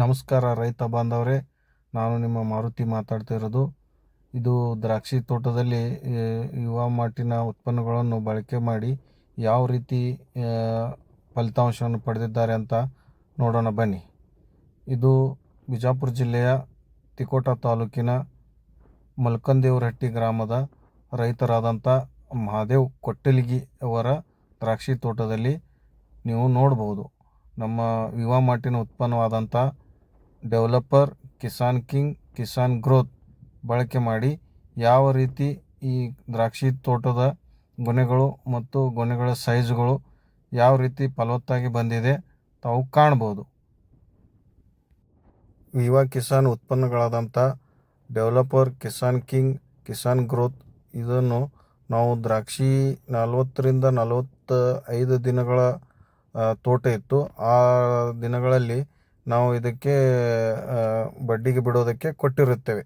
ನಮಸ್ಕಾರ ರೈತ ಬಾಂಧವರೇ, ನಾನು ನಿಮ್ಮ ಮಾರುತಿ ಮಾತಾಡ್ತಾ ಇರೋದು. ಇದು ದ್ರಾಕ್ಷಿ ತೋಟದಲ್ಲಿ ಯುವ ಮಾರ್ಟಿನ ಉತ್ಪನ್ನಗಳನ್ನು ಬಳಕೆ ಮಾಡಿ ಯಾವ ರೀತಿ ಫಲಿತಾಂಶವನ್ನು ಪಡೆದಿದ್ದಾರೆ ಅಂತ ನೋಡೋಣ ಬನ್ನಿ. ಇದು ಬಿಜಾಪುರ ಜಿಲ್ಲೆಯ ತಿಕೋಟ ತಾಲೂಕಿನ ಮಲ್ಕಂದೇವರಹಟ್ಟಿ ಗ್ರಾಮದ ರೈತರಾದಂಥ ಮಹಾದೇವ್ ಕೊಟ್ಟಲಿಗಿ ಅವರ ದ್ರಾಕ್ಷಿ ತೋಟದಲ್ಲಿ ನೀವು ನೋಡ್ಬೋದು. ನಮ್ಮ ಯುವ ಮಾರ್ಟಿನ ಉತ್ಪನ್ನವಾದಂಥ developer, Kisan king, Kisan growth ಬಳಕೆ ಮಾಡಿ ಯಾವ ರೀತಿ ಈ ದ್ರಾಕ್ಷಿ ತೋಟದ ಗೊನೆಗಳು ಮತ್ತು ಗೊನೆಗಳ ಸೈಜುಗಳು ಯಾವ ರೀತಿ ಫಲವತ್ತಾಗಿ ಬಂದಿದೆ ತಾವು ಕಾಣ್ಬೋದು. ವಿವಾ Kisan ಉತ್ಪನ್ನಗಳಾದಂಥ developer, Kisan king, Kisan growth ಇದನ್ನು ನಾವು ದ್ರಾಕ್ಷಿ ನಲವತ್ತರಿಂದ ನಲವತ್ತ ಐದು ದಿನಗಳ ತೋಟ ಇತ್ತು. ಆ ದಿನಗಳಲ್ಲಿ ನಾವು ಇದಕ್ಕೆ ಬಡ್ಡಿಗೆ ಬಿಡೋದಕ್ಕೆ ಕೊಟ್ಟಿರುತ್ತೇವೆ.